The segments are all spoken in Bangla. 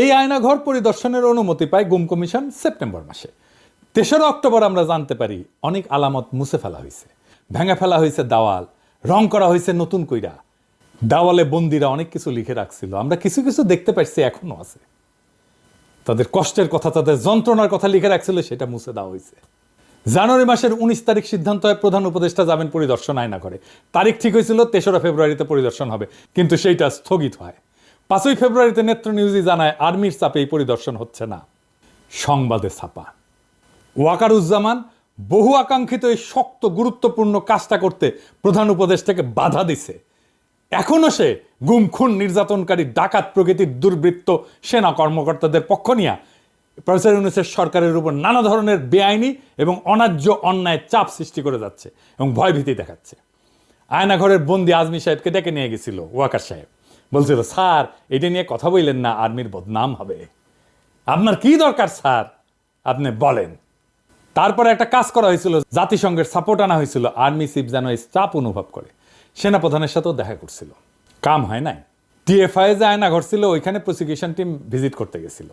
এই আয়নাঘর পরিদর্শনের অনুমতি পায় গুম কমিশন সেপ্টেম্বর মাসে। তেসরা অক্টোবর আমরা জানতে পারি অনেক আলামত মুছে ফেলা হয়েছে। ভেঙে ফেলা হয়েছে দাওয়াল, রং করা হয়েছে নতুন কইরা। দাওয়ালে বন্দিরা অনেক কিছু লিখে রাখছিল। আমরা কিছু কিছু দেখতে পাচ্ছি এখনও আছে। তাদের কষ্টের কথা, তাদের যন্ত্রণার কথা লিখে রাখছিল, সেটা মুছে দেওয়া হয়েছে। জানুয়ারি মাসের উনিশ তারিখ সিদ্ধান্ত হয় প্রধান উপদেষ্টা যাবেন পরিদর্শন আয়না করে তারিখ ঠিক হয়েছিল, তেসরা ফেব্রুয়ারিতে পরিদর্শন হবে, কিন্তু সেইটা স্থগিত হয়। পাঁচই ফেব্রুয়ারিতে নেত্র নিউজই জানায়, আর্মির চাপে এই পরিদর্শন হচ্ছে না। সংবাদে ছাপা। ওয়াকারুজ্জামান বহু আকাঙ্ক্ষিত এই শক্ত, গুরুত্বপূর্ণ কাজটা করতে প্রধান উপদেষ্টাকে বাধা দিছে। এখনও সে গুম, খুন, নির্যাতনকারী, ডাকাত প্রকৃতির দুর্বৃত্ত সেনা কর্মকর্তাদের পক্ষ নিয়ে প্রফেসর ইউনুসের সরকারের উপর নানা ধরনের বেআইনি এবং অন্যায্য অন্যায় চাপ সৃষ্টি করে যাচ্ছে এবং ভয়ভীতি দেখাচ্ছে। আয়নাঘরের বন্দি আজমি সাহেবকে ডেকে নিয়ে গেছিল ওয়াকার সাহেব। বলছিল, স্যার, এটা নিয়ে কথা বললেন না, আর্মির বদনাম হবে। আপনার কি দরকার, স্যার? আপনি বলেন। তারপরে একটা কাজ করা হয়েছিল, জাতিসংঘের সাপোর্ট আনা হয়েছিল, আর্মি চিফ যেন এই চাপ অনুভব করে। সেনাপ্রধানের সাথেও দেখা করছিল। কাম হয় নাই। টিএফআই যে আয়না ঘটছিল, ওইখানে প্রসিকিউশন টিম ভিজিট করতে গেছিল,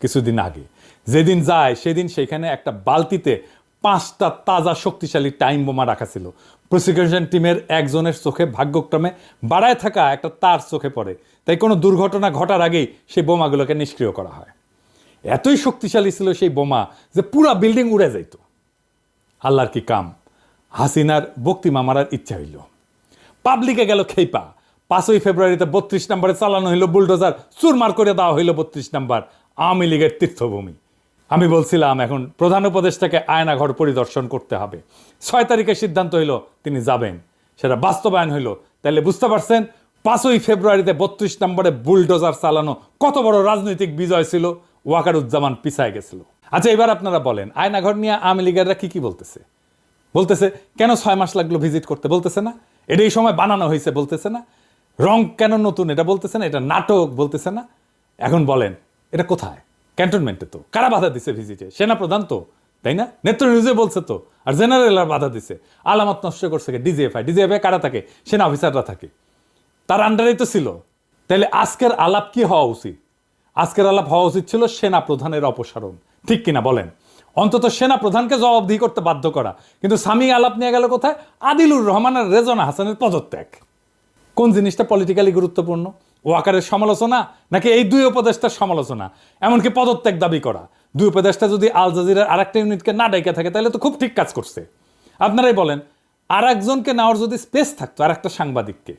কিছুদিন আগে। যেদিন যায়, সেদিন সেখানে একটা বালতিতে পাঁচটা তাজা শক্তিশালী টাইম বোমা রাখা ছিল। প্রসিকিউশন টিমের একজনের চোখে ভাগ্যক্রমে বাড়ায় থাকা একটা তার চোখে পড়ে। তাই কোনো দুর্ঘটনা ঘটার আগেই সেই বোমাগুলোকে নিষ্ক্রিয় করা হয়। এতই শক্তিশালী ছিল সেই বোমা যে পুরা বিল্ডিং উড়ে যাইত। আল্লাহর কি কাম? হাসিনার বক্তিমা মারার ইচ্ছা হইল। পাবলিকে গেল খেইপা। পাঁচই ফেব্রুয়ারিতে বত্রিশ নম্বরে চালানো হইল বুলডোজার, চুরমার করে দেওয়া হইল বত্রিশ নম্বর। আওয়ামী লীগের তীর্থভূমি। আমি বলছিলাম এখন প্রধান উপদেষ্টাকে আয়নাঘর পরিদর্শন করতে হবে। ছয় তারিখে সিদ্ধান্ত হইল তিনি যাবেন। সেটা বাস্তবায়ন হইল। তাহলে বুঝতে পারছেন, পাঁচই ফেব্রুয়ারিতে বত্রিশ নম্বরে বুলডোজার চালানো কত বড় রাজনৈতিক বিজয় ছিল, ওয়াকারুজ্জামান পিছায় গেছিল। আচ্ছা এবার আপনারা বলেন, আয়নাঘর নিয়ে আওয়ামী লীগেররা কি কি বলতেছে? বলতেছে, কেন ছয় মাস লাগল ভিজিট করতে? বলতেছে না। এটা এই সময় বানানো হয়েছে, বলতেছে না। রং কেন নতুন? এটা বলতেছে না। এটা নাটক, বলতেছে না। এখন বলেন, এটা কোথায়? ক্যান্টনমেন্টে তো। কারা বাধা দিছে ভিজিটে সেনা প্রধান তো, তাই না? নেত্র নিউজে বলছে তো, আর জেনারেল আর বাধা দিছে। আলামত নষ্ট করছে ডিজিএফআই ডিজিএফআই কারা থাকে? সেনা অফিসাররা থাকে। তার আন্ডারেই তো ছিল। তাহলে আজকের আলাপ কি হওয়া উচিত? আজকের আলাপ হওয়া উচিত ছিল সেনা প্রধানের অপসারণ। ঠিক কিনা বলেন? অন্তত সেনা প্রধানকে জবাবদিহি করতে বাধ্য করা। কিন্তু স্বামী আলাপ নিয়ে গেল কোথায়? আদিলুর রহমান আর রেজনা হাসানের পদত্যাগ। কোন জিনিসটা পলিটিক্যালি গুরুত্বপূর্ণ? ওয়াকারের সমালোচনা নাকি এই দুই উপদেষ্টার সমালোচনা? এমনকি পদত্যাগ দাবি করা। দুই উপদেষ্টা যদি আল জাজিরার আরেকটা ইউনিটকে না ডেকে থাকে, তাহলে তো খুব ঠিক কাজ করছে। আপনারাই বলেন আর একজনকে নেওয়ার যদি স্পেস থাকতো আর একটা সাংবাদিককে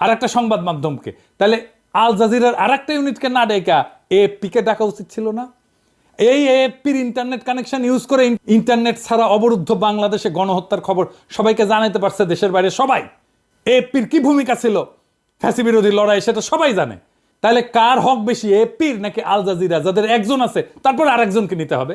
আর একটা সংবাদ মাধ্যমকে, তাহলে আল জাজিরার আর একটা ইউনিটকে না ডেকা এএফপিকে ডাকা উচিত ছিল না? এই এএফপির ইন্টারনেট কানেকশন ইউজ করে ইন্টারনেট ছাড়া অবরুদ্ধ বাংলাদেশে গণহত্যার খবর সবাইকে জানাতে পারছে দেশের বাইরে সবাই। এএফপির কি ভূমিকা ছিল? ফ্যাসি বিরোধী লড়াই, সেটা সবাই জানে। তাহলে কার হক বেশি এপির নাকি আল জাজিরা যাদের একজন আছে, তারপর আরেকজনকে নিতে হবে।